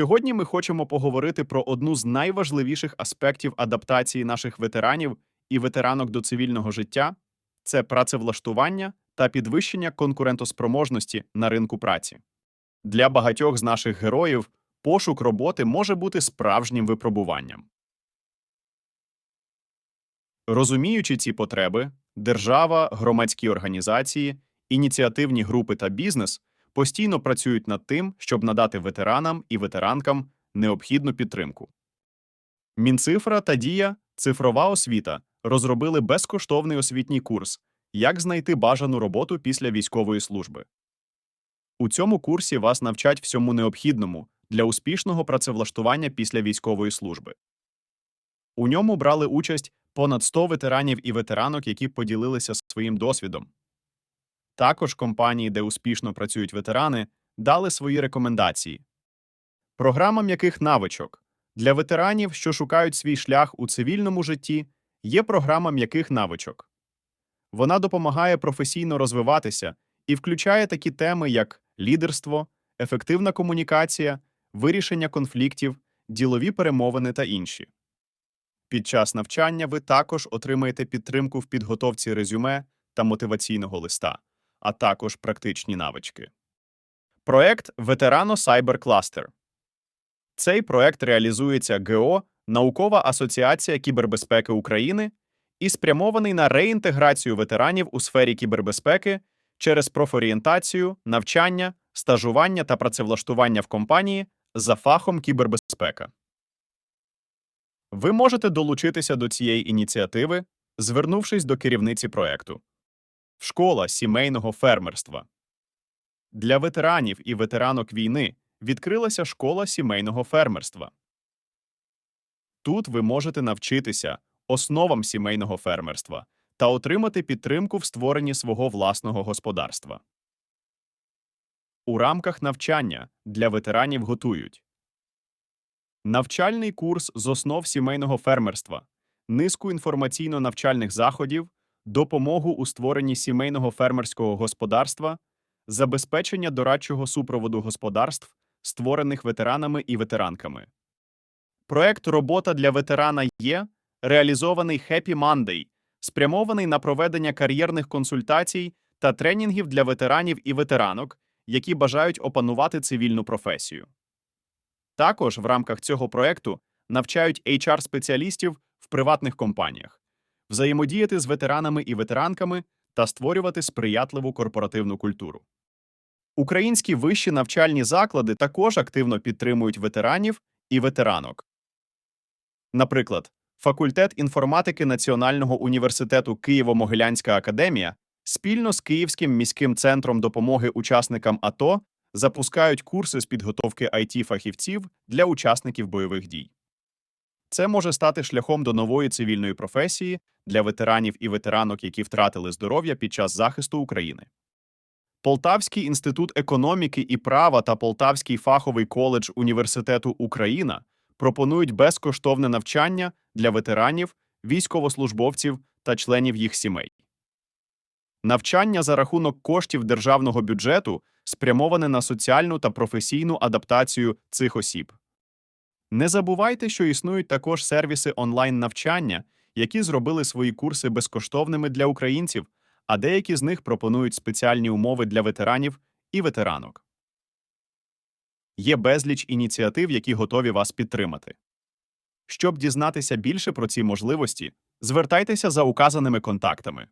Сьогодні ми хочемо поговорити про одну з найважливіших аспектів адаптації наших ветеранів і ветеранок до цивільного життя це працевлаштування та підвищення конкурентоспроможності на ринку праці. Для багатьох з наших героїв пошук роботи може бути справжнім випробуванням. Розуміючи ці потреби, держава, громадські організації, ініціативні групи та бізнес постійно працюють над тим, щоб надати ветеранам і ветеранкам необхідну підтримку. Мінцифра та Дія цифрова освіта розробили безкоштовний освітній курс Як знайти бажану роботу після військової служби. У цьому курсі вас навчать всьому необхідному для успішного працевлаштування після військової служби. У ньому брали участь понад 100 ветеранів і ветеранок, які поділилися своїм досвідом. Також компанії, де успішно працюють ветерани, дали свої рекомендації. Програма м'яких навичок для ветеранів, що шукають свій шлях у цивільному житті, є програма м'яких навичок. Вона допомагає професійно розвиватися і включає такі теми, як лідерство, ефективна комунікація, вирішення конфліктів, ділові перемовини та інші. Під час навчання ви також отримаєте підтримку в підготовці резюме та мотиваційного листа, а також практичні навички. Проект Ветерано Cyber Cluster. Цей проект реалізується ГО Наукова асоціація кібербезпеки України і спрямований на реінтеграцію ветеранів у сфері кібербезпеки через профорієнтацію, навчання, стажування та працевлаштування в компанії за фахом кібербезпека. Ви можете долучитися до цієї ініціативи, звернувшись до керівниці проекту. Школа сімейного фермерства. Для ветеранів і ветеранок війни відкрилася школа сімейного фермерства. Тут ви можете навчитися основам сімейного фермерства та отримати підтримку в створенні свого власного господарства. У рамках навчання для ветеранів готують навчальний курс з основ сімейного фермерства, низку інформаційно-навчальних заходів, допомогу у створенні сімейного фермерського господарства, забезпечення дорадчого супроводу господарств, створених ветеранами і ветеранками. Проект Робота для ветерана є реалізований Happy Monday, спрямований на проведення кар'єрних консультацій та тренінгів для ветеранів і ветеранок, які бажають опанувати цивільну професію. Також в рамках цього проекту навчають HR-спеціалістів в приватних компаніях, взаємодіяти з ветеранами і ветеранками та створювати сприятливу корпоративну культуру. Українські вищі навчальні заклади також активно підтримують ветеранів і ветеранок. Наприклад, факультет інформатики Національного університету Києво-Могилянська академія спільно з Київським міським центром допомоги учасникам АТО запускають курси з підготовки it фахівців для учасників бойових дій. Це може стати шляхом до нової цивільної професії для ветеранів і ветеранок, які втратили здоров'я під час захисту України. Полтавський інститут економіки і права та Полтавський фаховий коледж Університету Україна пропонують безкоштовне навчання для ветеранів, військовослужбовців та членів їх сімей. Навчання за рахунок коштів державного бюджету спрямоване на соціальну та професійну адаптацію цих осіб. Не забувайте, що існують також сервіси онлайн-навчання, які зробили свої курси безкоштовними для українців, а деякі з них пропонують спеціальні умови для ветеранів і ветеранок. Є безліч ініціатив, які готові вас підтримати. Щоб дізнатися більше про ці можливості, звертайтеся за указаними контактами.